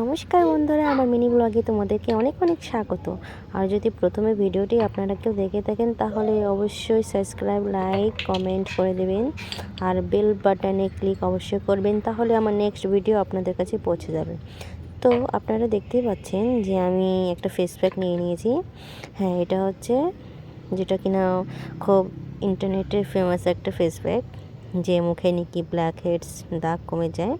নমস্কার বন্ধুরা, আমার মিনি ব্লগে তোমাদেরকে অনেক অনেক স্বাগত। আর যদি প্রথমে ভিডিওটি আপনারা কেউ দেখে থাকেন, তাহলে অবশ্যই সাবস্ক্রাইব, লাইক, কমেন্ট করে দেবেন। আর বেল বাটনে ক্লিক অবশ্যই করবেন, তাহলে আমার নেক্সট ভিডিও আপনাদের কাছে পৌঁছে যাবে। তো আপনারা দেখতেই পাচ্ছেন যে আমি একটা ফেস প্যাক নিয়ে নিয়েছি। হ্যাঁ এটা হচ্ছে, যেটা কিনা খুব ইন্টারনেটে ফেমাস একটা ফেস প্যাক যে মুখে নাকি ব্ল্যাক হেডস দাগ কমে যায়।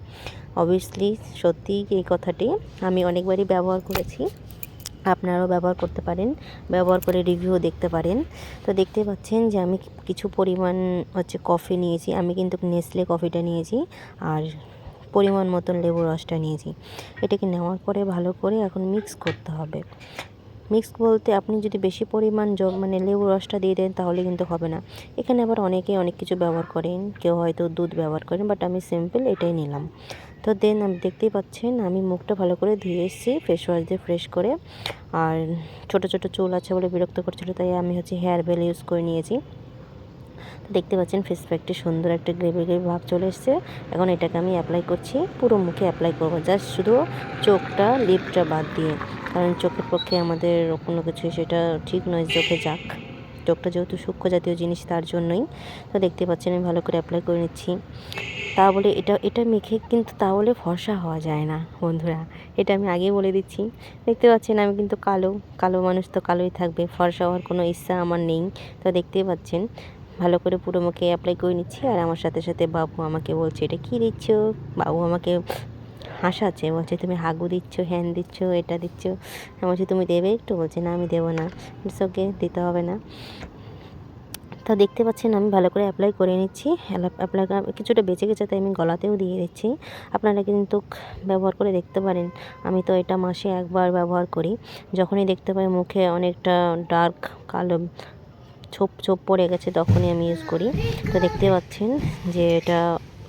অবভিয়াসলি সত্যি এই কথাটি আমি অনেকবারই ব্যবহার করেছি। আপনারাও ব্যবহার করতে পারেন, ব্যবহার করে রিভিউ দেখতে পারেন। তো দেখতে পাচ্ছেন যে আমি কিছু পরিমাণ হচ্ছে কফি নিয়েছি। আমি কিন্তু নেসলে কফিটা নিয়েছি আর পরিমাণ মতন লেবু রসটা নিয়েছি। এটাকে নেওয়ার পরে ভালো করে এখন মিক্স করতে হবে। মিক্স বলতে আপনি যদি বেশি পরিমাণ মানে লেবু রসটা দিয়ে দেন তাহলে কিন্তু হবে না। এখানে আবার অনেকে অনেক কিছু ব্যবহার করেন, কেউ হয়তো দুধ ব্যবহার করেন বাট আমি সিম্পল এটাই নিলাম। তো দেন আমি দেখতেই পাচ্ছেন, আমি মুখটা ভালো করে ধুয়ে এসেছি ফেস ওয়াশ দিয়ে ফ্রেশ করে। আর ছোট ছোট চুল আছে বলে বিরক্ত করছিল, তাই আমি হচ্ছে হেয়ার বেল ইউজ করে নিয়েছি। দেখতে পাচ্ছেন ফেস প্যাকটি সুন্দর একটা গ্রেভি গ্রেভি ভাব চলে এসছে। এখন এটাকে আমি অ্যাপ্লাই করছি, পুরো মুখে অ্যাপ্লাই করব জাস্ট শুধু চোখটা লিপটা বাদ দিয়ে। কারণ চোখের পক্ষে আমাদের কোনো কিছু সেটা ঠিক নয়, চোখে যাক। চোখটা যেহেতু সূক্ষ্ম জাতীয় জিনিস, তার জন্যই তো দেখতে পাচ্ছেন আমি ভালো করে অ্যাপ্লাই করে নিচ্ছি। তা বলে এটা এটা মেখে কিন্তু তাহলে ফর্সা হওয়া যায় না, বন্ধুরা। এটা আমি আগেই বলে দিচ্ছি। দেখতে পাচ্ছেন আমি কিন্তু কালো কালো মানুষ তো কালোই থাকবে, ফর্সা হওয়ার কোনো ইচ্ছা আমার নেই। তো দেখতেই পাচ্ছেন, ভালো করে পুরো মুখে অ্যাপ্লাই করে নিচ্ছি। আর আমার সাথে সাথে বাবু আমাকে বলছে, এটা কী দিচ্ছ? বাবু আমাকে হাসাচ্ছে বলছে, তুমি হাগু দিচ্ছ হ্যান দিচ্ছ, এটা দিচ্ছ? বলছি, তুমি দেবে একটু? বলছে, না, আমি দেবো না। ইটস ওকে দিতে হবে না। তা দেখতে পাচ্ছেন, আমি ভালো করে অ্যাপ্লাই করে নিচ্ছি। অ্যাপ্লাই কিছুটা বেঁচে গেছে, তাই আমি গলাতেও দিয়ে দিচ্ছি। আপনারা কিন্তু ব্যবহার করে দেখতে পারেন। আমি তো এটা মাসে একবার ব্যবহার করি। যখনই দেখতে পাই মুখে অনেকটা ডার্ক কালো ছোপ ছোপ পড়ে গেছে, তখনই আমি ইউজ করি। তো দেখতে পাচ্ছেন যে এটা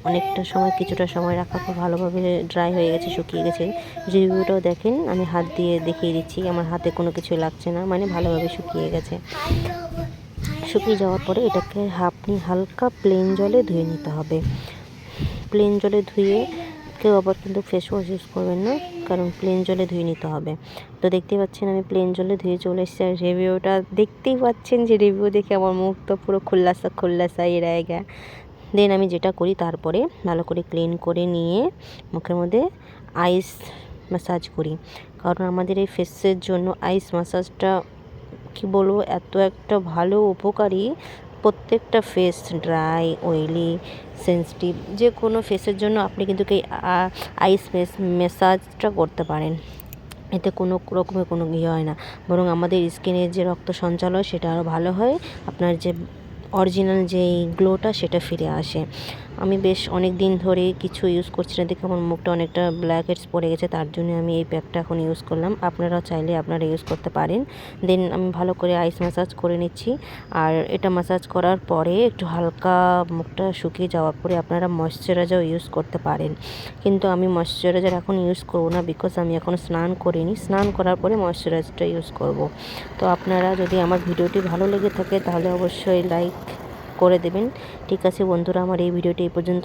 অনেকটা সময়, কিছুটা সময় রাখার পর ভালোভাবে ড্রাই হয়ে গেছে, শুকিয়ে গেছে। রিভিউটাও দেখেন, আমি হাত দিয়ে দেখিয়ে দিচ্ছি আমার হাতে কোনো কিছু লাগছে না মানে ভালোভাবে শুকিয়ে গেছে। শুকিয়ে যাওয়ার পরে এটাকে আপনি হালকা প্লেন জলে ধুয়ে নিতে হবে। প্লেন জলে ধুয়ে কেউ আবার কিন্তু ফেস ওয়াশ ইউজ করবেন না, কারণ প্লেন জলে ধুয়ে নিতে হবে। তো দেখতেই পাচ্ছেন, আমি প্লেন জলে ধুয়ে চলে এসেছি আর রিভিউটা দেখতেই পাচ্ছেন যে রিভিউ দেখে আমার মুখ তো পুরো খুল্লাসা খুল্লাসা এ রায়গা দেন আমি যেটা করি তারপরে ভালো করে ক্লিন করে নিয়ে মুখের মধ্যে আইস ম্যাসাজ করি। কারণ আমাদের এই ফেসের জন্য আইস ম্যাসাজটা কি বলব, এত একটা ভালো উপকারী। প্রত্যেকটা ফেস ড্রাই অয়েলি সেন্সিটিভ যে কোনো ফেসের জন্য আপনি কিন্তু এই আইস ফেস ম্যাসাজটা করতে পারেন। এতে কোনো রকমের কোনো ইয়ে হয় না। বরং আমাদের স্কিনের যে রক্ত সঞ্চালন, সেটা আরও ভালো হয়। আপনার যে অরিজিনাল যেই গ্লোটা সেটা ফিরে আসে। আমি বেশ অনেক দিন ধরে কিছু ইউজ করছি না, দেখে আমার মুখটা অনেকটা ব্ল্যাক হেডস পড়ে গেছে, তার জন্য আমি এই প্যাকটা এখন ইউজ করলাম। আপনারাও চাইলে আপনারা ইউজ করতে পারেন। দেন আমি ভালো করে আইস ম্যাসাজ করে নিচ্ছি। আর এটা ম্যাসাজ করার পরে একটু হালকা মুখটা শুকিয়ে যাওয়ার পরে আপনারা ময়শ্চারাইজার ইউজ করতে পারেন। কিন্তু আমি ময়শ্চারাইজার এখন ইউজ করব না বিকজ আমি এখন স্নান করিনি। স্নান করার পরে ময়শ্চারাইজারটা ইউজ করব। তো আপনারা যদি আমার ভিডিওটি ভালো লেগে থাকে তাহলে অবশ্যই লাইক করে দেবেন। ঠিক আছে বন্ধুরা আমার এই ভিডিওটি এই পর্যন্ত।